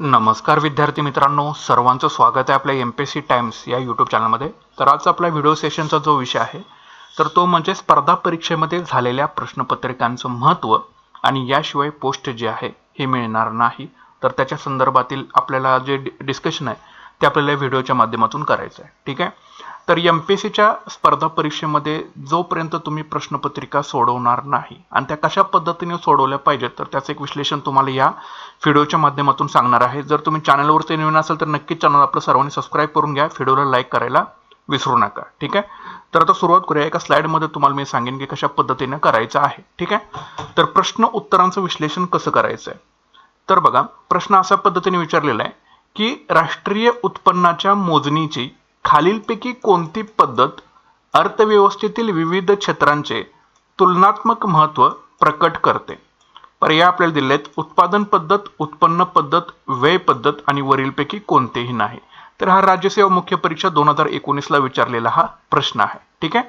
नमस्कार विद्यार्थी मित्रांनो सर्वांचं स्वागत आहे आपल्या एम पी सी टाइम्स या यूट्यूब चॅनलमध्ये तर आज आपला व्हिडिओ सेशनचा जो विषय आहे तर तो म्हणजे स्पर्धा परीक्षेमध्ये झालेल्या प्रश्नपत्रिकांचं महत्त्व आणि याशिवाय पोस्ट जे आहे हे मिळणार नाही. तर त्याच्या संदर्भातील आपल्याला जे डिस्कशन आहे ते आपल्याला व्हिडिओच्या माध्यमातून करायचं आहे ठीक आहे? तर एम पी एस सीच्या स्पर्धा परीक्षेमध्ये जोपर्यंत तुम्ही प्रश्नपत्रिका सोडवणार नाही आणि त्या कशा पद्धतीने सोडवल्या पाहिजेत तर त्याचं एक विश्लेषण तुम्हाला या व्हिडिओच्या माध्यमातून सांगणार आहे. जर तुम्ही चॅनलवरती नवीन असेल तर नक्कीच चॅनल आपलं सर्वांनी सबस्क्राईब करून घ्या. व्हिडिओला लाईक करायला विसरू नका. ठीक आहे? तर आता सुरुवात करूया. एका स्लाइडमध्ये तुम्हाला मी सांगेन की कशा पद्धतीने करायचं आहे. ठीक आहे? तर प्रश्न उत्तरांचं विश्लेषण कसं करायचं आहे तर बघा प्रश्न अशा पद्धतीने विचारलेला आहे. की राष्ट्रीय उत्पन्नाच्या मोजणीची खालीलपैकी कोणती पद्धत अर्थव्यवस्थेतील विविध क्षेत्रांचे तुलनात्मक महत्त्व प्रकट करते? पर्याय आपल्याला दिले आहेत उत्पादन पद्धत उत्पन्न पद्धत व्यय पद्धत आणि वरीलपैकी कोणतेही नाही. तर हा राज्यसेवा मुख्य परीक्षा दोन हजार एकोणीसला विचारलेला हा प्रश्न आहे. ठीक आहे?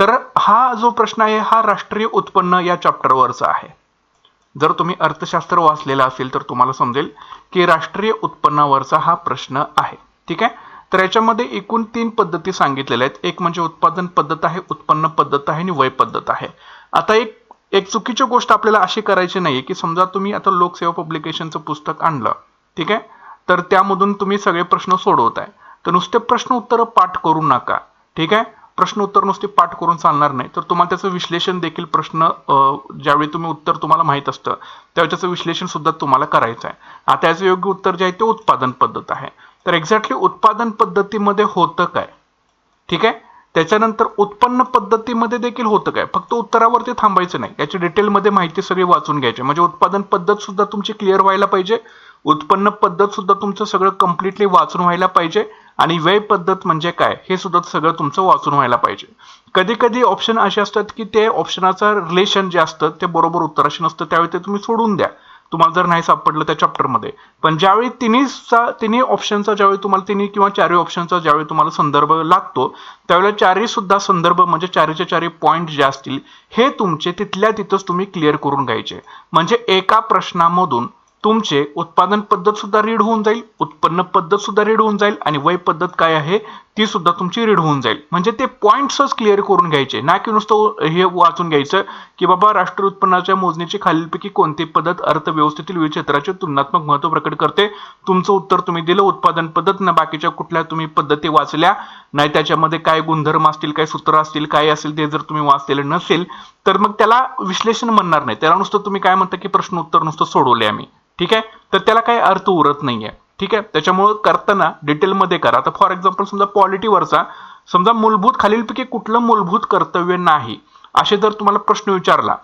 तर हा जो प्रश्न आहे हा राष्ट्रीय उत्पन्न या चॅप्टरवरचा आहे. जर तुम्ही अर्थशास्त्र वाचलेलं असेल तर तुम्हाला समजेल की राष्ट्रीय उत्पन्नावरचा हा प्रश्न आहे. ठीक आहे? तर याच्यामध्ये एकूण तीन पद्धती सांगितलेल्या आहेत. एक म्हणजे उत्पादन पद्धत आहे उत्पन्न पद्धत आहे आणि वय पद्धत आहे. आता एक एक चुकीची गोष्ट आपल्याला अशी करायची नाही की समजा तुम्ही आता लोकसेवा पब्लिकेशनचं पुस्तक आणलं ठीक आहे? तर त्यामधून तुम्ही सगळे प्रश्न सोडवताय. तर नुसते प्रश्न उत्तर पाठ करू नका ठीक आहे? प्रश्न उत्तर नुसते पाठ करून चालणार नाही तर तुम्हाला त्याचं विश्लेषण देखील प्रश्न ज्यावेळी तुम्ही उत्तर तुम्हाला माहीत असतं त्यावेळी त्याचं विश्लेषण सुद्धा तुम्हाला करायचं आहे. आता याचं योग्य उत्तर जे आहे ते उत्पादन पद्धत आहे. तर एक्झॅक्टली उत्पादन पद्धतीमध्ये होतं काय? ठीक आहे? त्याच्यानंतर उत्पन्न पद्धतीमध्ये देखील होतं काय? फक्त उत्तरावरती थांबायचं नाही. याची डिटेलमध्ये माहिती सगळी वाचून घ्यायची. म्हणजे उत्पादन पद्धत सुद्धा तुमची क्लिअर व्हायला पाहिजे. उत्पन्न पद्धत सुद्धा तुमचं सगळं कम्प्लिटली वाचून व्हायला पाहिजे. आणि वेळ पद्धत म्हणजे काय हे सुद्धा सगळं तुमचं वाचून व्हायला पाहिजे. कधी कधी ऑप्शन असे असतात की ते ऑप्शनाचं रिलेशन जे असतं ते बरोबर उत्तराशी नसतं त्यावेळी ते तुम्ही सोडून द्या. तुम्हाला जर नाही सापडलं त्या चॅप्टरमध्ये पण ज्यावेळी तिन्हीचा तिन्ही ऑप्शनचा ज्यावेळी तुम्हाला तिन्ही किंवा चारही ऑप्शनचा ज्यावेळी तुम्हाला संदर्भ लागतो त्यावेळेला चारही सुद्धा संदर्भ म्हणजे चारीचे चारही पॉईंट जे असतील हे तुमचे तिथल्या तिथंच तुम्ही क्लिअर करून घ्यायचे. म्हणजे एका प्रश्नामधून तुमचे उत्पादन पद्धत सुद्धा रीड होऊन जाईल उत्पन्न पद्धत सुद्धा रीड होऊन जाईल आणि वय पद्धत काय आहे ती सुद्धा तुमची रीड होऊन जाईल. म्हणजे ते पॉईंट्सच क्लिअर करून घ्यायचे. ना की नुसतं हे वाचून घ्यायचं की बाबा राष्ट्रीय उत्पन्नाच्या मोजणीची खालीलपैकी कोणती पद्धत अर्थव्यवस्थेतील विविध क्षेत्राचे तुलनात्मक महत्त्व प्रकट करते? तुमचं उत्तर तुम्ही दिलं उत्पादन पद्धत ना बाकीच्या कुठल्या तुम्ही पद्धती वाचल्या नाही त्याच्यामध्ये काय गुणधर्म असतील काय सूत्र असतील काय असेल ते जर तुम्ही वाचलेलं नसेल तर मग त्याला विश्लेषण म्हणणार नाही. त्याला नुसतं तुम्ही काय म्हणता की प्रश्न उत्तर नुसतं सोडवले आम्ही. ठीक आहे? तर त्याला काही अर्थ उरत नाही आहे ठीक आहे? त्याच्यामुळं करताना डिटेलमध्ये करा. आता फॉर एक्झाम्पल समजा पॉलिटीवरचा समजा मूलभूत खालीलपैकी कुठलं मूलभूत कर्तव्य नाही असे जर तुम्हाला प्रश्न विचारला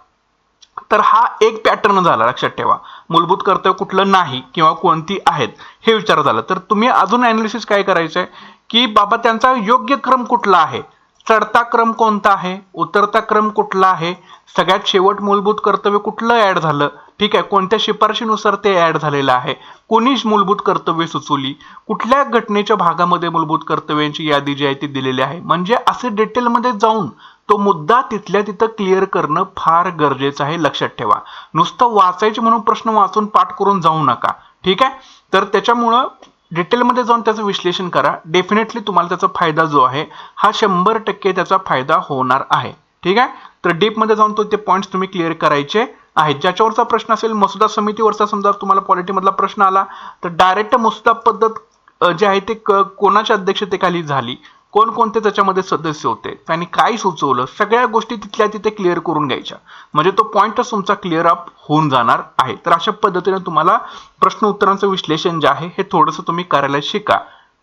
तर हा एक पॅटर्न झाला लक्षात ठेवा. मूलभूत कर्तव्य कुठलं नाही किंवा कोणती आहेत हे विचार झालं. तर तुम्ही अजून अनालिसिस काय करायचं आहे की बाबा त्यांचा योग्य क्रम कुठला आहे? चढता क्रम कोणता आहे? उतरता क्रम कुठला आहे? सगळ्यात शेवट मूलभूत कर्तव्य कुठलं ऍड झालं? ठीक आहे कोणत्या शिफारशीनुसार ते ऍड झालेलं आहे? कोणीच मूलभूत कर्तव्य सुचवली. कुठल्या घटनेच्या भागामध्ये मूलभूत कर्तव्यांची यादी जी आहे ती दिलेली आहे? म्हणजे असे डिटेलमध्ये जाऊन तो मुद्दा तिथल्या तिथं क्लिअर करणं फार गरजेचं आहे लक्षात ठेवा. नुसतं वाचायचे म्हणून प्रश्न वाचून पाठ करून जाऊ नका. ठीक आहे? तर त्याच्यामुळं डिटेलमध्ये जाऊन त्याचं विश्लेषण करा. डेफिनेटली तुम्हाला त्याचा फायदा जो आहे हा शंभर टक्के त्याचा फायदा होणार आहे. ठीक आहे? तर डीपमध्ये जाऊन तो ते पॉईंट्स तुम्ही क्लिअर करायचे आहेत. ज्याच्यावरचा प्रश्न असेल मसुदा समितीवरचा समजा तुम्हाला पॉलिटीमधला प्रश्न आला तर डायरेक्ट मसुदा पद्धत जे आहे ते कोणाच्या अध्यक्षतेखाली झाली? कोणकोणते त्याच्यामध्ये सदस्य होते? त्यांनी काय सुचवलं? सगळ्या गोष्टी तिथल्या तिथे क्लिअर करून घ्यायच्या. म्हणजे तो पॉईंटच तुमचा क्लिअर अप होऊन जाणार आहे. तर अशा पद्धतीने तुम्हाला प्रश्न उत्तरांचं विश्लेषण जे आहे हे थोडंसं तुम्ही करायला शिका.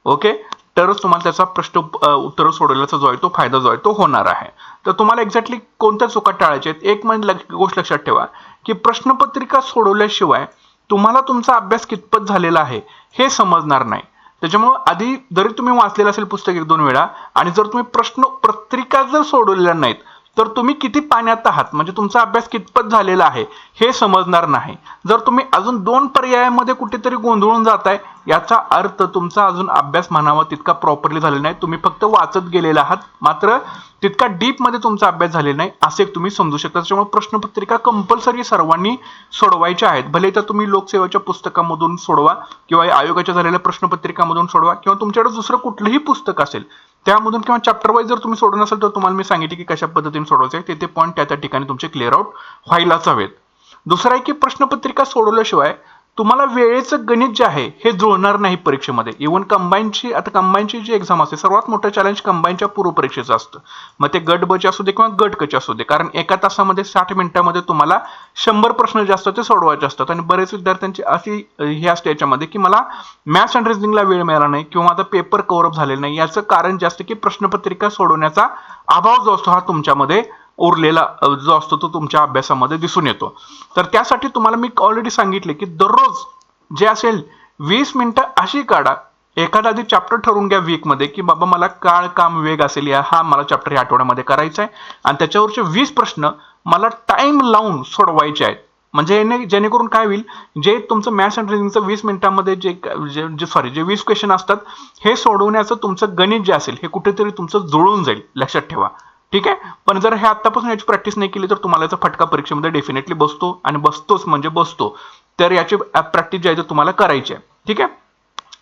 ओके तरच तुम्हाला त्याचा प्रश्न उत्तर सोडवल्याचा जो आहे तो फायदा जो आहे तो होणार आहे. तर तुम्हाला एक्झॅक्टली कोणत्या चुका टाळायच्या आहेत? एक म्हणजे गोष्ट लक्षात ठेवा की प्रश्नपत्रिका सोडवल्याशिवाय तुम्हाला तुमचा अभ्यास कितपत झालेला आहे हे समजणार नाही. त्याच्यामुळं आधी जरी तुम्ही वाचलेलं असेल पुस्तक एक दोन वेळा आणि जर तुम्ही प्रश्न पत्रिका जर सोडवलेल्या नाहीत तर तुम्ही किती पाण्यात आहात? म्हणजे तुमचा अभ्यास कितपत झालेला आहे हे समजणार नाही. जर तुम्ही अजून दोन पर्यायामध्ये कुठेतरी गोंधळून जाताय याचा अर्थ तुमचा अजून अभ्यास म्हणावा तितका प्रॉपरली झालेला नाही. तुम्ही फक्त वाचत गेलेला आहात. मात्र तितका डीपमध्ये तुमचा अभ्यास झालेला नाही असे तुम्ही समजू शकता. त्याच्यामुळे प्रश्नपत्रिका कंपल्सरी सर्वांनी सोडवायच्या आहेत. भले तर तुम्ही लोकसेवेच्या पुस्तकामधून सोडवा किंवा आयोगाच्या झालेल्या प्रश्नपत्रिकामधून सोडवा किंवा तुमच्याकडे दुसरं कुठलंही पुस्तक असेल त्यामधून किंवा चॅप्टर वाईज जर तुम्ही सोडून असेल तर तुम्हाला मी सांगितले की कशा पद्धतीने सोडवायचं आहे. ते ते पॉईंट त्या त्या ठिकाणी तुमचे क्लिअर आउट व्हायलाच हवेत. दुसरं आहे की प्रश्नपत्रिका सोडवल्याशिवाय तुम्हाला वेळेचं गणित जे आहे हे जुळणार नाही परीक्षेमध्ये. इव्हन कंबाईनची आता कंबाईनची जी एक्झाम असते सर्वात मोठं चॅलेंज कंबाईनच्या पूर्वपरीक्षेचं असतं. मग ते गट बचे असू दे किंवा गट कचे असू दे कारण एका तासामध्ये साठ मिनिटामध्ये तुम्हाला शंभर प्रश्न जे असतात ते सोडवायचे असतात. आणि बरेच विद्यार्थ्यांची अशी हे असते याच्यामध्ये की मला मॅथ्स अँड रिजनिंगला वेळ मिळाला नाही किंवा माझा पेपर कव्हरअप झालेला नाही. याचं कारण जास्त की प्रश्नपत्रिका सोडवण्याचा अभाव जो असतो हा तुमच्यामध्ये उरलेला जो असतो तो तुमच्या अभ्यासामध्ये दिसून येतो. तर त्यासाठी तुम्हाला मी ऑलरेडी सांगितले की दररोज जे असेल वीस मिनटं अशी काढा. एखादा आधी चॅप्टर ठरवून घ्या वीकमध्ये की बाबा मला काळ काम वेग असेल या हा मला चॅप्टर या आठवड्यामध्ये करायचा आहे आणि त्याच्यावरचे वीस प्रश्न मला टाईम लावून सोडवायचे आहेत. म्हणजे याने जेणेकरून काय होईल जे तुमचं मॅथ्स अँड रिझनिंगचं वीस मिनिटांमध्ये जे जे- जे सॉरी जे वीस क्वेश्चन असतात हे सोडवण्याचं तुमचं गणित जे असेल हे कुठेतरी तुमचं जुळून जाईल. लक्षात ठेवा. ठीक आहे? पण जर हे आत्तापासून याची प्रॅक्टिस नाही केली तर तुम्हाला याचा फटका परीक्षेमध्ये डेफिनेटली बसतो आणि बसतोच म्हणजे बसतो. तर याची प्रॅक्टिस जी आहे तुम्हाला करायची आहे. ठीक आहे?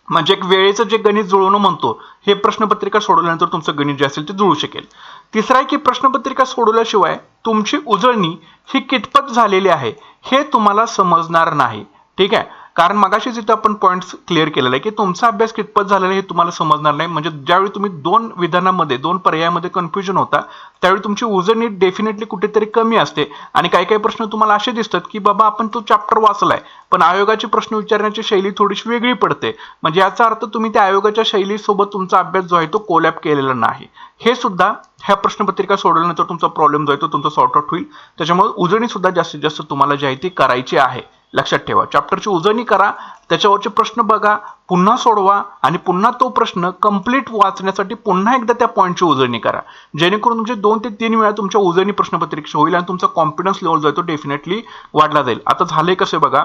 म्हणजे एक वेळेचं जे गणित जुळवणं म्हणतो हे प्रश्नपत्रिका सोडवल्यानंतर तुमचं गणित जे असेल ते जुळू शकेल. तिसरं आहे की प्रश्नपत्रिका सोडवल्याशिवाय तुमची उजळणी ही कितपत झालेली आहे हे तुम्हाला समजणार नाही. ठीक आहे? कारण मगाशी जिथं आपण पॉईंट्स क्लिअर केलेला आहे की तुमचा अभ्यास कितपत झालेला आहे हे तुम्हाला समजणार नाही. म्हणजे ज्यावेळी तुम्ही दोन विधानामध्ये दोन पर्यायामध्ये कन्फ्युजन होता त्यावेळी तुमची उजळणी डेफिनेटली कुठेतरी कमी असते. आणि काही काही प्रश्न तुम्हाला असे दिसतात की बाबा आपण तो चॅप्टर वाचलाय पण आयोगाचे प्रश्न विचारण्याची शैली थोडीशी वेगळी पडते. म्हणजे याचा अर्थ तुम्ही त्या आयोगाच्या शैलीसोबत तुमचा अभ्यास जो आहे तो कोलॅप केलेला नाही. हे सुद्धा ह्या प्रश्नपत्रिका सोडवल्यानंतर तुमचा प्रॉब्लेम जो आहे तो तुमचा सॉर्ट आउट होईल. त्याच्यामुळे उजळणी सुद्धा जास्तीत जास्त तुम्हाला जी आहे ती करायची आहे. लक्षात ठेवा. चॅप्टरची उजळणी करा त्याच्यावरचे प्रश्न बघा पुन्हा सोडवा आणि पुन्हा तो प्रश्न कंप्लीट वाचण्यासाठी पुन्हा एकदा त्या पॉईंटची उजळणी करा. जेणेकरून तुमचे दोन ते तीन वेळा तुमच्या उजळणी प्रश्नपत्रिका होईल आणि तुमचा कॉन्फिडन्स लेवल जो आहे तो डेफिनेटली वाढला जाईल. आता झाले कसे बघा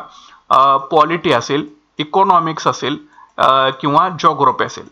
पॉलिटी असेल इकॉनॉमिक्स असेल किंवा जॉग्रॉफी असेल.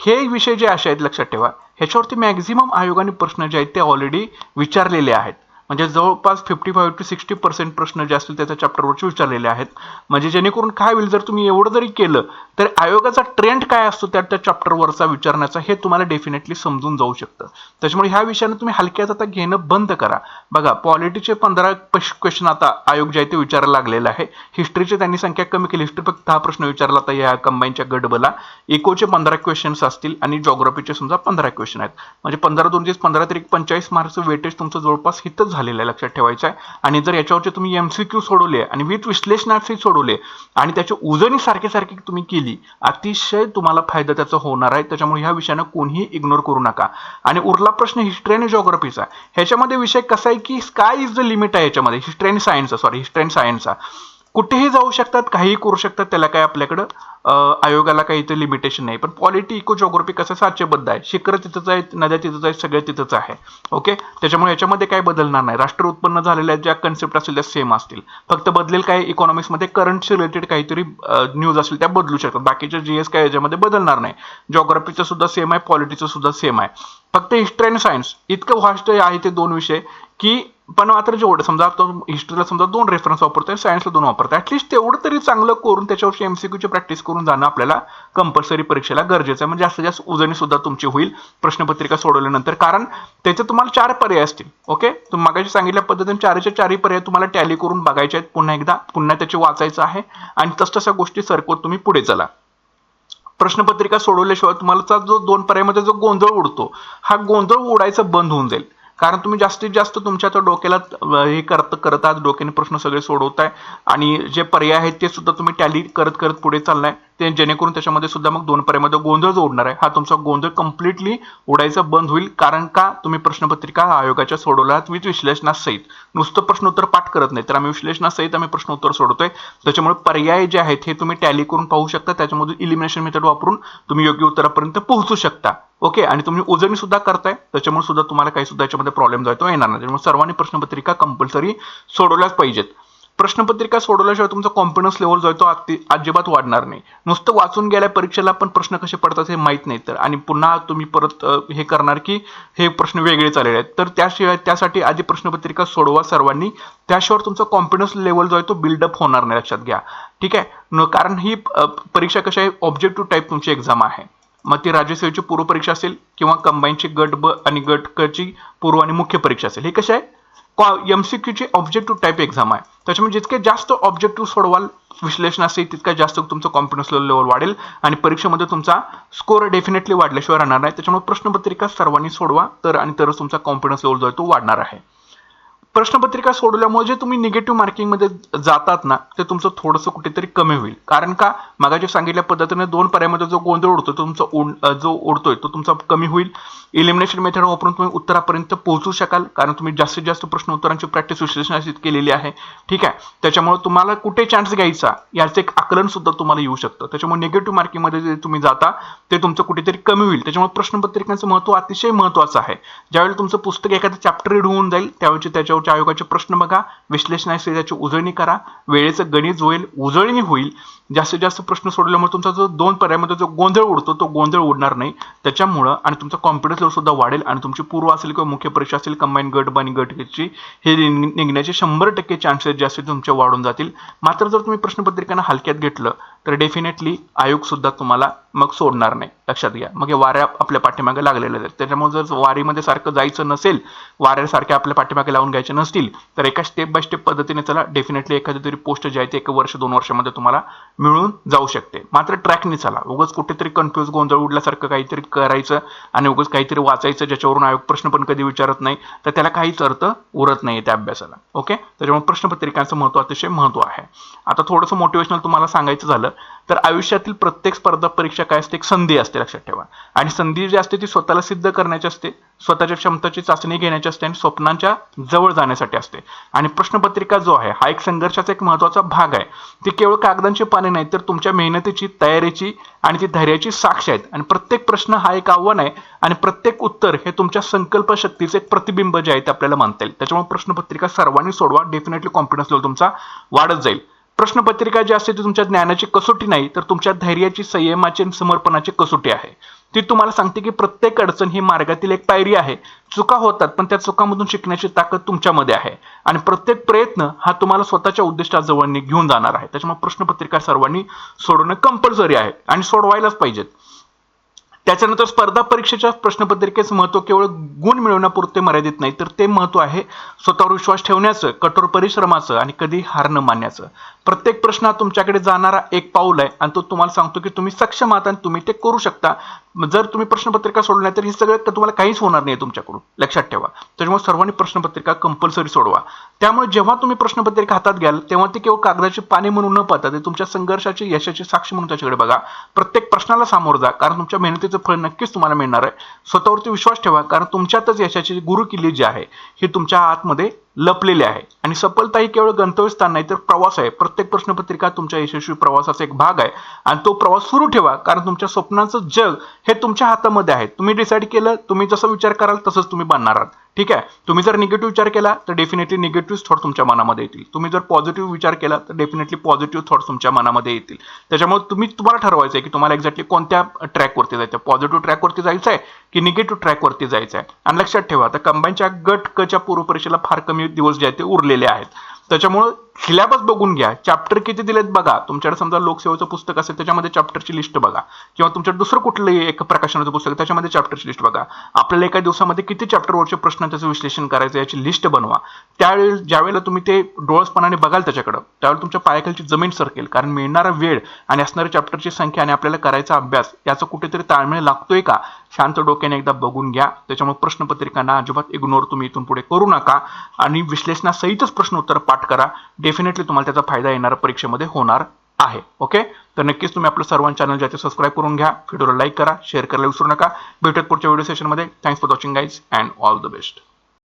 हे विषय जे असे आहेत लक्षात ठेवा. ह्याच्यावरती मॅक्झिमम आयोगाने प्रश्न जे आहेत ते ऑलरेडी विचारलेले आहेत. म्हणजे जवळपास fifty five to sixty percent प्रश्न जे असतील त्याच्या चॅप्टरवरचे विचारलेले आहेत. म्हणजे जेणेकरून काय होईल जर तुम्ही एवढं जरी केलं तर आयोगाचा ट्रेंड काय असतो त्या त्या चॅप्टरवरचा विचारण्याचा हे तुम्हाला डेफिनेटली समजून जाऊ शकतं. त्याच्यामुळे ह्या विषयानं तुम्ही हलक्यात आता घेणं बंद करा. बघा पॉलिटीचे पंधरा क्वेश्चन आता आयोग जे आहे ते विचारायला लागलेलं आहे. हिस्ट्रीचे त्यांनी संख्या कमी केली. हिस्ट्री फक्त दहा प्रश्न विचारला आता या कंबाईनच्या गडबला. इकोचे पंधरा क्वेश्चन्स असतील आणि जॉग्रफीचे समजा पंधरा क्वेश्चन आहेत. म्हणजे पंधरा दोन दिवस पंधरा तरी पंचाळीस मार्क्स वेटेज तुमचं जवळपास हितच झालेलं आहे लक्षात ठेवायचं आहे. आणि जर याच्यावरचे तुम्ही एम सी क्यू सोडवले आणि विथ विश्लेषणार्थी सोडवले आणि त्याची उजणी सारखी सारखी तुम्ही केली अतिशय तुम्हाला फायदा त्याचा होणार आहे. त्याच्यामुळे ह्या विषयानं कोणीही इग्नोर करू नका. आणि उरला प्रश्न हिस्ट्री आणि जॉग्रफीचा ह्याच्यामध्ये विषय कसा आहे की स्काय इज द लिमिट आहे याच्यामध्ये. हिस्ट्री आणि सायन्सचा सॉरी हिस्ट्री अँड सायन्सचा कुठेही जाऊ शकतात काहीही करू शकतात त्याला काय आपल्याकडं आयोगाला काही इथे लिमिटेशन नाही. पण पॉलिटी इको जॉग्रफी कसं साचेबद्ध आहे? शिखर तिथंच आहे नद्या तिथंच आहे सगळं तिथंच आहे. ओके त्याच्यामुळे याच्यामध्ये काय बदलणार नाही. राष्ट्र उत्पन्न झालेल्या ज्या कन्सेप्ट असतील त्या सेम असतील. फक्त बदलेल काही इकॉनॉमिक्समध्ये करंटशी रिलेटेड काहीतरी न्यूज असतील त्या बदलू शकतात. बाकीचे जीएस काय याच्यामध्ये बदलणार नाही. जॉग्रफीचं सुद्धा सेम आहे पॉलिटीचं सुद्धा सेम आहे. फक्त हिस्ट्री अँड सायन्स इतकं व्हास्ट आहे ते दोन विषय की पण मात्र जेवढं समजा तो हिस्ट्रीला समजा दोन रेफरन्स वापरतोय सायन्सला दोन वापरतोय. ऍटलीस्ट तेवढं तरी चांगलं करून त्याच्यावरची एमसीक्यूची प्रॅक्टिस करून जाणं आपल्याला कंपल्सरी परीक्षेला गरजेचं आहे. म्हणजे जास्तीत जास्त उजणी सुद्धा तुमची होईल प्रश्नपत्रिका सोडवल्यानंतर. कारण त्याचे तुम्हाला चार पर्याय असतील ओके? तुम्ही मागाशी सांगितल्या पद्धतीने चारच्या चारही पर्याय तुम्हाला टॅली करून बघायचे आहेत. पुन्हा एकदा पुन्हा त्याचे वाचायचं आहे. आणि तस तशा गोष्टी सरकवत तुम्ही पुढे चला. प्रश्नपत्रिका सोडवल्याशिवाय तुम्हाला जो दोन पर्यायामध्ये जो गोंधळ उडतो हा गोंधळ उडायचा बंद होऊन जाईल. कारण तुम्ही जास्तीत जास्त तुमच्या आता डोक्याला हे करत करत आहात डोक्याने प्रश्न सगळे सोडवताय. आणि जे पर्याय आहेत ते सुद्धा तुम्ही टॅली करत करत पुढे चाललाय. ते जेणेकरून त्याच्यामध्ये सुद्धा मग दोन पर्यायमध्ये गोंधळ जो उडणार आहे. हा तुमचा गोंधळ कम्प्लिटली उडायचा बंद होईल. कारण का? तुम्ही प्रश्नपत्रिका आयोगाच्या सोडवल्या आहात विथ विश्लेषणासहित नुसतं प्रश्न उत्तर पाठ करत नाही. तर आम्ही विश्लेषणासहित आम्ही प्रश्न उत्तर त्याच्यामुळे पर्याय जे आहेत हे तुम्ही टॅली करून पाहू शकता. त्याच्यामधून इलिमिनेशन मेथड वापरून तुम्ही योग्य उत्तरापर्यंत पोहोचू शकता. ओके आणि तुम्ही उजळणी सुद्धा करताय त्याच्यामुळे सुद्धा तुम्हाला काही सुद्धा याच्यामध्ये प्रॉब्लेम जातो येणार नाही. त्यामुळे सर्वांनी प्रश्नपत्रिका कंपल्सरी सोडवल्याच पाहिजेत. प्रश्नपत्रिका सोडवल्याशिवाय तुमचा कॉन्फिडन्स लेवल जो आहे तो अजिबात वाढणार नाही. नुसतं वाचून गेल्या परीक्षेला पण प्रश्न कसे पडतात हे माहीत नाही तर. आणि पुन्हा तुम्ही परत हे करणार की हे प्रश्न वेगळे चाललेले आहेत. तर त्याशिवाय त्यासाठी आधी प्रश्नपत्रिका सोडवा सर्वांनी. त्याशिवाय तुमचा कॉन्फिडन्स लेवल जो आहे तो बिल्डअप होणार नाही लक्षात घ्या. ठीक आहे? कारण ही परीक्षा कशी आहे? ऑब्जेक्टिव्ह टाईप तुमची एक्झाम आहे. मग ती राज्यसेवेची पूर्व परीक्षा असेल किंवा कंबाईनची गट ब आणि गट क ची पूर्व आणि मुख्य परीक्षा असेल. हे कसे आहे? एमसीक्यूची ऑब्जेक्टिव्ह टाईप एक्झाम आहे. त्याच्यामुळे जितके जास्त ऑब्जेक्टिव्ह सोडवाल विश्लेषण असेल तितका जास्त तुमचं कॉन्फिडन्स लेवल वाढेल आणि परीक्षेमध्ये तुमचा स्कोर डेफिनेटली वाढल्याशिवाय राहणार नाही. त्याच्यामुळे प्रश्नपत्रिका सर्वांनी सोडवा तर आणि तरच तुमचा कॉन्फिडन्स लेवल जो आहे तो वाढणार आहे. प्रश्नपत्रिका सोडवल्यामुळे जे तुम्ही निगेटिव्ह मार्किंगमध्ये जातात ना ते तुमचं थोडंसं कुठेतरी कमी होईल. कारण का? मागाच्या सांगितल्या पद्धतीने दोन पर्यायामध्ये जो गोंधळ उडतो तुमचा उड- जो उडतोय तो तुमचा कमी होईल. इलिमिनेशन मेथड वापरून तुम्ही उत्तरापर्यंत पोहोचू शकाल कारण तुम्ही जास्तीत जास्त प्रश्न उत्तरांची प्रॅक्टिस विश्लेषणाशी केलेली आहे. ठीक आहे? त्याच्यामुळे तुम्हाला कुठे चान्स घ्यायचा याचं एक आकलन सुद्धा तुम्हाला येऊ शकतं. त्याच्यामुळे निगेटिव्ह मार्किंगमध्ये जे तुम्ही जाता ते तुमचं कुठेतरी कमी होईल. त्याच्यामुळे प्रश्नपत्रिकांचं महत्त्व अतिशय महत्वाचं आहे. ज्यावेळी तुमचं पुस्तक एखादं चॅप्टर रीड होऊन जाईल त्यावेळी त्याच्यावर त्याच्यावरच्या आयोगाचे प्रश्न बघा विश्लेषणाशी त्याची उजळणी करा. वेळेचं गणित होईल उजळणी होईल. जास्तीत जास्त प्रश्न सोडल्यामुळे तुमचा जो दोन पर्यायामध्ये जो गोंधळ उडतो तो गोंधळ उडणार नाही. त्याच्यामुळं आणि तुमचा कॉन्फिडन्स लेवल सुद्धा वाढेल आणि तुमची पूर्व असेल किंवा मुख्य परीक्षा असेल कंबाईन गट ब आणि गट ची हे निघण्याचे शंभर टक्के चान्सेस जास्तीत तुमचे वाढून जातील. मात्र जर तुम्ही प्रश्नपत्रिकांना हलक्यात घेतलं तर डेफिनेटली आयोग सुद्धा तुम्हाला मग सोडणार नाही. लक्षात घ्या. मग हे वाऱ्या आपल्या पाठीमागे लागलेल्या आहेत. त्याच्यामुळे जर वारीमध्ये सारखं जायचं नसेल वाऱ्यासारख्या आपल्या पाठीमागे लावून घ्यायचे नसतील तर एका स्टेप बाय स्टेप पद्धतीने चला डेफिनेटली एखादी तरी पोस्ट जी आहे ती एक वर्ष दोन वर्षामध्ये तुम्हाला मिळून जाऊ शकते. मात्र ट्रॅकने चला. उगाच कुठेतरी कन्फ्युज गोंधळ उडल्यासारखं काहीतरी करायचं आणि उगाच काहीतरी वाचायचं ज्याच्यावरून आयोग प्रश्न पण कधी विचारत नाही तर त्याला काहीच अर्थ उरत नाही त्या अभ्यासाला. ओके त्याच्यामुळे प्रश्नपत्रिकांचं महत्त्व अतिशय महत्त्व आहे. आता थोडंसं मोटिवेशनल तुम्हाला सांगायचं झालं तर आयुष्यातील प्रत्येक स्पर्धा परीक्षा काय असते? एक संधी असते लक्षात ठेवा. आणि संधी जी असते ती स्वतःला सिद्ध करण्याची असते स्वतःच्या क्षमतेची चाचणी घेण्याची असते आणि स्वप्नांच्या जवळ जाण्यासाठी असते. आणि प्रश्नपत्रिका जो आहे हा एक संघर्षाचा एक महत्त्वाचा भाग आहे. ती केवळ कागदांची पाने नाही तर तुमच्या मेहनतीची तयारीची आणि ती धैर्याची साक्ष आहेत. आणि प्रत्येक प्रश्न हा एक आव्हान आहे आणि प्रत्येक उत्तर हे तुमच्या संकल्प शक्तीचे एक प्रतिबिंब जे आहे ते आपल्याला मानता येईल. त्याच्यामुळे प्रश्नपत्रिका सर्वांनी सोडवा. डेफिनेटली कॉन्फिडन्स लेवल तुमचा वाढत जाईल. प्रश्नपत्रिका जी असते ती तुमच्या ज्ञानाची कसोटी नाही तर तुमच्या धैर्याची संयमाची आणि समर्पणाची कसोटी आहे. ती तुम्हाला सांगते की प्रत्येक अडचण ही मार्गातील एक पायरी आहे. चुका होतात पण त्या चुकामधून शिकण्याची ताकद तुमच्यामध्ये आहे. आणि प्रत्येक प्रयत्न हा तुम्हाला स्वतःच्या उद्दिष्टाजवळ घेऊन जाणार आहे. त्याच्यामुळे प्रश्नपत्रिका सर्वांनी सोडवणं कंपल्सरी आहे आणि सोडवायलाच पाहिजेत. त्याच्यानंतर स्पर्धा परीक्षेच्या प्रश्नपत्रिकेचं महत्त्व केवळ गुण मिळवण्यापुरते मर्यादित नाही तर ते महत्त्व आहे स्वतःवर विश्वास ठेवण्याचं कठोर परिश्रमाचं आणि कधी हार न मानण्याचं. प्रत्येक प्रश्न हा तुमच्याकडे जाणारा एक पाऊल आहे आणि तो तुम्हाला सांगतो की तुम्ही सक्षम आहात आणि तुम्ही ते करू शकता. जर तुम्ही प्रश्नपत्रिका सोडली नाही तर हे सगळं तुम्हाला काहीच होणार नाही तुमच्याकडून. लक्षात ठेवा. त्याच्यामुळे सर्वांनी प्रश्नपत्रिका कंपल्सरी सोडवा. त्यामुळे जेव्हा तुम्ही प्रश्नपत्रिका हातात घ्याल तेव्हा ती केवळ कागदाची पाने म्हणून न पाहता ते तुमच्या संघर्षाची यशाची साक्ष म्हणून त्याच्याकडे बघा. प्रत्येक प्रश्नाला सामोरं जा कारण तुमच्या मेहनतीचं फळ नक्कीच तुम्हाला मिळणार आहे. स्वतःवरती विश्वास ठेवा कारण तुमच्यातच यशाची गुरुकिल्ली जी आहे ही तुमच्या आतमध्ये लपलेले आहे. आणि सफलता ही केवळ गंतव्यस्थान नाही तर प्रवास आहे. प्रत्येक प्रश्नपत्रिका तुमच्या यशस्वी प्रवासाचा एक भाग आहे. आणि तो प्रवास सुरू ठेवा कारण तुमच्या स्वप्नांचं जग हे तुमच्या हातामध्ये आहे. तुम्ही डिसाईड केलं तुम्ही जसं विचार कराल तसंच तुम्ही बनणार आहात. ठीक आहे? तुम्ही जर निगेटिव्ह विचार केला तर डेफिनेटली निगेटिव्ह थॉट तुमच्या मनामध्ये येतील. तुम्ही जर पॉझिटिव्ह विचार केला तर डेफिनेटली पॉझिटिव्ह थॉट तुमच्या मनामध्ये येतील. त्याच्यामुळे तुम्ही तुम्हाला ठरवायचं आहे की तुम्हाला एक्झॅक्टली कोणत्या ट्रॅकवरती जायचं आहे पॉझिटिव्ह ट्रॅकवरती जायचं आहे की निगेटिव्ह ट्रॅकवरती जायचं आहे आणि लक्षात ठेवा आता कंबाईनच्या गट कच्या पूर्वपरीक्षेला फार कमी दिवस जे आहेत ते उरलेले आहेत. त्याच्यामुळं सिलॅबस बघून घ्या. चॅप्टर किती दिलेत बघा. तुमच्याकडे समजा लोकसेवेचं पुस्तक असेल त्याच्यामध्ये चॅप्टरची लिस्ट बघा. किंवा तुमच्या दुसरं कुठलंही एक प्रकाशनाचं पुस्तक त्याच्यामध्ये चॅप्टरची लिस्ट बघा. आपल्याला एका दिवसामध्ये किती चॅप्टरवरचे प्रश्न त्याचं विश्लेषण करायचं याची लिस्ट बनवा. त्यावेळी ज्यावेळेला तुम्ही ते डोळसपणाने बघाल त्याच्याकडं त्यावेळेला तुमच्या पायाखालची जमीन सरकेल. कारण मिळणारा वेळ आणि असणाऱ्या चॅप्टरची संख्या आणि आपल्याला करायचा अभ्यास याचा कुठेतरी ताळमेळ लागतोय का? शांत डोक्याने एकदा बघून घ्या. त्याच्यामुळे प्रश्नपत्रिकांना अजिबात इग्नोर तुम्ही इथून पुढे करू नका. आणि विश्लेषणासहितच प्रश्न उत्तर पाठ करा. डेफिनेटली तुम्हाला त्याचा फायदा येणारा परीक्षेमध्ये होणार आहे. ओके तर नक्कीच तुम्ही आपलं सर्वांच्या चॅनल ज्याचे सबस्क्राईब करून घ्या. व्हिडिओला लाईक करा शेअर करायला विसरू नका. भेटत पुढच्या व्हिडिओ सेशनमध्ये thanks for watching guys and all the best